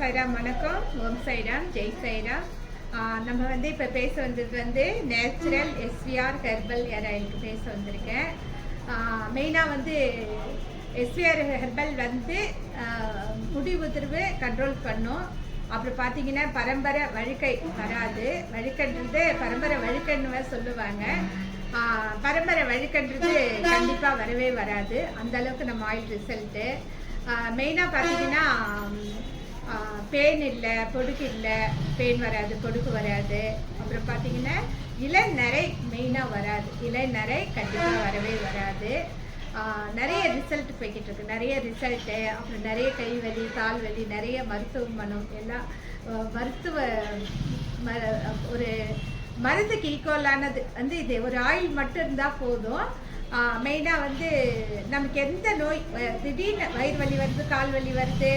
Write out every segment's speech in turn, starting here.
சைராம் வணக்கம். ஓம் சைராம் ஜெய் சைராம். நம்ம வந்து இப்போ பேச வந்தது வந்து natural S V R herbal hair ஆயிலுக்கு பேச வந்திருக்கேன். மெயினாக வந்து எஸ்விஆர் ஹெர்பல் வந்து முடி உதிர்வு கண்ட்ரோல் பண்ணும். அப்புறம் பார்த்தீங்கன்னா பரம்பரை வழுக்கை வராது. வழுக்கன்றது பரம்பரை வழுக்கன்னு சொல்லுவாங்க. பரம்பரை வழுக்கன்றது கண்டிப்பாக வரவே வராது. அந்த அளவுக்கு நம்ம ஆயில் ரிசல்ட்டு மெயினாக பார்த்தீங்கன்னா பேன் இல்லை பொடுக்கு இல்லை பேன் வராது பொடுக்கு வராது. அப்புறம் பார்த்தீங்கன்னா இளநரை மெயினாக வராது. இளநரை கண்டிப்பாக வரவே வராது. நிறைய ரிசல்ட் போய்கிட்டு இருக்கு. நிறைய ரிசல்ட்டு அப்புறம் நிறைய கை வலி கால் வலி நிறைய மருத்துவ மனம் எல்லாம் மருத்துவ ம- ஒரு மருந்துக்கு ஈக்குவலானது வந்து இது ஒரு ஆயில் மட்டும் இருந்தால் போதும். மெயினாக வந்து நமக்கு எந்த நோய் வ- திடீர்னு வயிறு வலி வருது கால் வலி வருது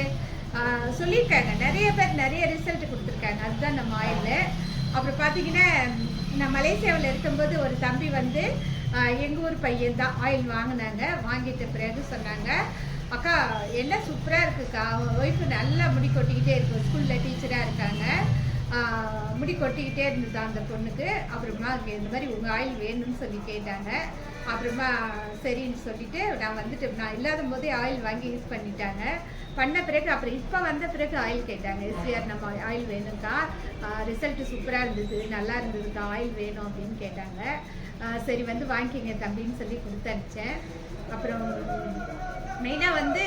சொல்லியிருக்காங்க. நிறைய பேர் நிறைய ரிசல்ட் கொடுத்துருக்காங்க. அதுதான் நம்ம ஆயில் அப்புறம் பார்த்தீங்கன்னா நான் மலேசியாவில் இருக்கும்போது ஒரு தம்பி வந்து எங்கள் ஊர் பையன் தான் ஆயில் வாங்கினாங்க. வாங்கிட்ட பிறகு சொன்னாங்க அக்கா என்ன சூப்பராக இருக்குக்கா. ஒய்ஃபு நல்லா முடி கொட்டிக்கிட்டே இருக்கும் ஸ்கூலில் டீச்சராக இருக்காங்க. முடி கொட்டிக்கிட்டே இருந்தது அந்த பொண்ணுக்கு? அப்புறமா இந்த மாதிரி உங்கள் ஆயில் வேணும்னு சொல்லி கேட்டாங்க. அப்புறமா சரின்னு சொல்லிட்டு நான் வந்துட்டு நான் இல்லாத போதே ஆயில் வாங்கி யூஸ் பண்ணிட்டாங்க. பண்ண பிறகு அப்புறம் இப்போ வந்த பிறகு ஆயில் கேட்டாங்க. எஸ்பிஆர் நம்ம ஆயில் வேணும்க்கா. ரிசல்ட் சூப்பராக இருந்தது. நல்லா இருந்ததுக்கா. ஆயில் வேணும் அப்படின்னு கேட்டாங்க. சரி வந்து வாங்கிக்கிங்க தம்பின்னு சொல்லி கொடுத்து அனுப்பிச்சேன். அப்புறம் மெயினாக வந்து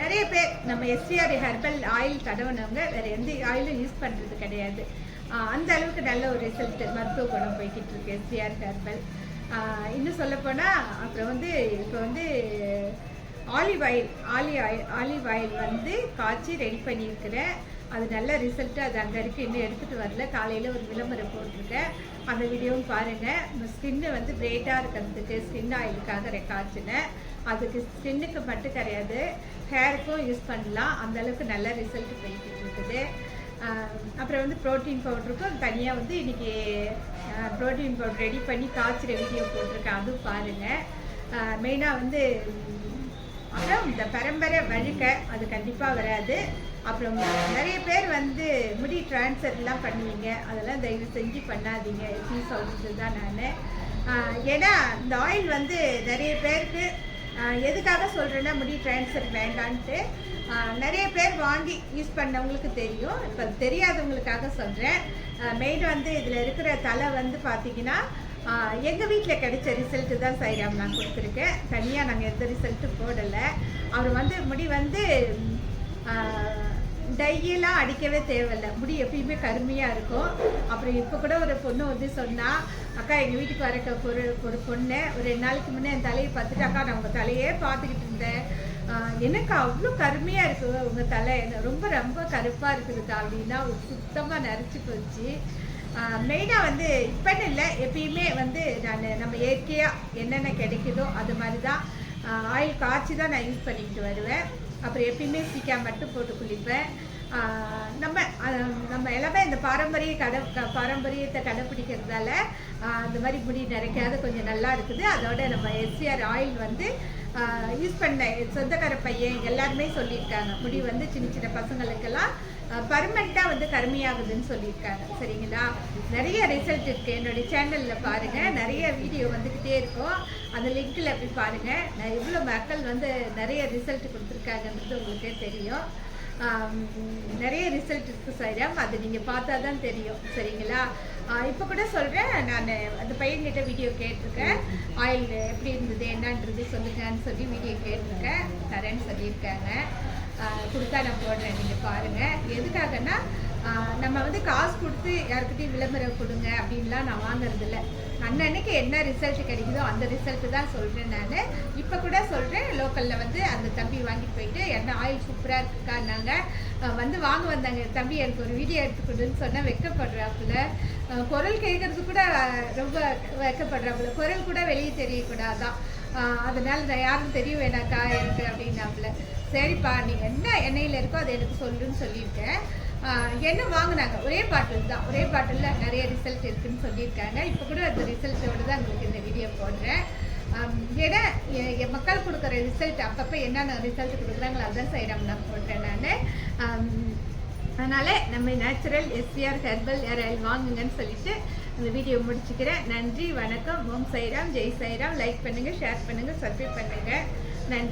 நிறைய பேர் நம்ம எஸ்டிஆர் ஹெர்பல் ஆயில் தடவுனவங்க வேறு எந்த ஆயிலும் யூஸ் பண்ணுறது கிடையாது. அந்த அளவுக்கு நல்ல ஒரு ரிசல்ட் மருத்துவ குணம் போய்கிட்டு இருக்கு எஸ்டிஆர் ஹெர்பல் இன்னும் சொல்லப்போனால் அப்புறம் வந்து இப்போ வந்து olive oil olive oil olive oil வந்து காய்ச்சி ரெடி பண்ணியிருக்கிறேன். அது நல்ல ரிசல்ட்டு அது அங்கே இருக்குது இன்னும் எடுத்துகிட்டு வரல. காலையில் ஒரு விளம்பரம் போட்டிருக்கேன். அந்த வீடியோவும் பாருங்கள் ஸ்கின்னு வந்து பிரைட்டாக இருக்கிறதுக்கு ஸ்கின் ஆயிலுக்காக காய்ச்சினேன். அதுக்கு ஸ்கின்னுக்கு மட்டும் கிடையாது. ஹேருக்கும் யூஸ் பண்ணலாம். அந்த அளவுக்கு நல்ல ரிசல்ட் போய்கிட்டு இருக்குது. அப்புறம் வந்து ப்ரோட்டீன் பவுடருக்கும் தனியாக வந்து இன்னைக்கு ப்ரோட்டீன் பவுடர் ரெடி பண்ணி காய்ச்சிற வீடியோ போட்டிருக்கேன். அதுவும் பாருங்கள் மெயினாக வந்து அப்புறம் இந்த பரம்பரை வழுக்க அது கண்டிப்பாக வராது. அப்புறம் நிறைய பேர் வந்து முடி ட்ரான்ஸ்ஃபர்லாம் பண்ணுவீங்க. அதெல்லாம் தயவு செஞ்சு பண்ணாதீங்க. எப்படி சொல்கிறது தான் நான். ஏன்னா இந்த ஆயில் வந்து நிறைய பேருக்கு எதுக்காக சொல்கிறேன்னா முடி ட்ரான்ஸ்ஃபர் வேண்டான்ட்டு. நிறைய பேர் வாங்கி யூஸ் பண்ணவங்களுக்கு தெரியும். இப்போ தெரியாதவங்களுக்காக சொல்கிறேன் மெயின் வந்து இதில் இருக்கிற தலை வந்து பார்த்தீங்கன்னா எங்கள் வீட்டில் கிடைச்ச ரிசல்ட்டு தான் சைராம் நான் கொடுத்துருக்கேன். தனியாக நாங்கள் எந்த ரிசல்ட்டும் போடலை. அவர் வந்து முடி வந்து டையெல்லாம் அடிக்கவே தேவையில்ல. முடி எப்பயுமே கருமையாக இருக்கும். அப்புறம் இப்போ கூட ஒரு பொண்ணு வந்து சொன்னால் அக்கா எங்கள் வீட்டுக்கு வரக்க ஒரு ஒரு பொண்ணு ஒரு ரெண்டு நாளைக்கு முன்னே என் தலையை பார்த்துட்டு அக்கா நான் உங்கள் தலையே பார்த்துக்கிட்டு இருந்தேன். எனக்கு அவ்வளோ கருமையாக இருக்குது உங்கள் தலை. என்ன ரொம்ப ரொம்ப கருப்பாக இருக்குதுக்கா அப்படின்னா சுத்தமாக நரைச்சி போச்சு. மெயினாக வந்து இப்போன்னு இல்லை எப்பயுமே வந்து நான் நம்ம இயற்கையாக என்னென்ன கிடைக்குதோ அது மாதிரி தான். ஆயில் காய்ச்சி தான் நான் யூஸ் பண்ணிக்கிட்டு வருவேன். அப்புறம் எப்பயுமே சீக்கா மட்டும் போட்டு குளிப்பேன். நம்ம நம்ம எல்லாமே இந்த பாரம்பரிய கடை பாரம்பரியத்தை கடைப்பிடிக்கிறதால அந்த மாதிரி முடி நிறைக்காத கொஞ்சம் நல்லா இருக்குது. அதோட நம்ம எஸ்சிஆர் ஆயில் வந்து யூஸ் பண்ண என் சொந்தக்கார பையன் எல்லாருமே சொல்லியிருக்காங்க. முடி வந்து சின்ன சின்ன பசங்களுக்கெல்லாம் பர்மனெண்ட்டாக வந்து கருமையாகுதுன்னு சொல்லியிருக்காங்க. சரிங்களா? நிறைய ரிசல்ட் இருக்குது என்னுடைய சேனலில் பாருங்கள் நிறைய வீடியோ வந்துக்கிட்டே இருக்கும். அந்த லிங்க்கில் போய் பாருங்கள் நான் எவ்வளோ மக்கள் வந்து நிறைய ரிசல்ட் கொடுத்துருக்காங்கன்றது உங்களுக்கே தெரியும். நிறைய ரிசல்ட் இருக்குது சைராம். அது நீங்கள் பார்த்தா தான் தெரியும். சரிங்களா? இப்போ கூட சொல்கிறேன் நான் அந்த பையன்கிட்ட வீடியோ கேட்டிருக்கேன். ஆயில் எப்படி இருந்தது என்னன்றது சொல்லுங்கன்னு சொல்லி வீடியோ கேட்டிருக்கேன். தரேன்னு சொல்லியிருக்காங்க. கொடுத்தா நான் போடுறேன். நீங்கள் பாருங்கள் எதுக்காகன்னா நம்ம வந்து காசு கொடுத்து யாருக்கிட்டையும் விளம்பரம் கொடுங்க அப்படின்லாம் நான் வாங்குறதில்ல. அன்னன்னைக்கு என்ன ரிசல்ட் கிடைக்குதோ அந்த ரிசல்ட் தான் சொல்கிறேன் நான். இப்போ கூட சொல்கிறேன் லோக்கலில் வந்து அந்த தம்பி வாங்கிட்டு போயிட்டு என்ன ஆயில் சூப்பராக இருக்குக்கான்னாங்க வந்து வாங்க வந்தாங்க. தம்பி எனக்கு ஒரு வீடியோ எடுத்துக்கொடுன்னு சொன்னால் வெக்கப்படுறாப்புல. குரல் கேட்கறது கூட ரொம்ப வெக்கப்படுறாப்புல. குரல் கூட வெளியே தெரியக்கூடாதான் அதனால் நான் யாரும் தெரிய வேணாக்கா எனக்கு அப்படின்னாப்புல. சரிப்பா நீ என்ன எண்ணெயில் இருக்கோ அதை எனக்கு சொல்லுன்னு சொல்லியிருக்கேன். என்ன வாங்கினாங்க? ஒரே பாட்டில் தான். ஒரே பாட்டிலில் நிறைய ரிசல்ட் இருக்குதுன்னு சொல்லியிருக்காங்க. இப்போ கூட அந்த ரிசல்ட்டோடு தான் உங்களுக்கு இந்த வீடியோ போடுறேன். ஏன்னா என் மக்கள் கொடுக்குற ரிசல்ட் அப்பப்போ என்னென்ன ரிசல்ட் கொடுக்குறாங்களோ அதான் செய்கிறோம் நான் போட்டேன் நான். அதனால் நம்ம natural SPR herbal hair oil வாங்குங்கன்னு சொல்லிட்டு இந்த வீடியோ முடிச்சுக்கிறேன். நன்றி வணக்கம். ஓம் சைராம் ஜெய் சைராம் லைக் பண்ணுங்கள் ஷேர் பண்ணுங்கள் சப்ஸ்கிரைப் பண்ணுங்கள் நன்றி.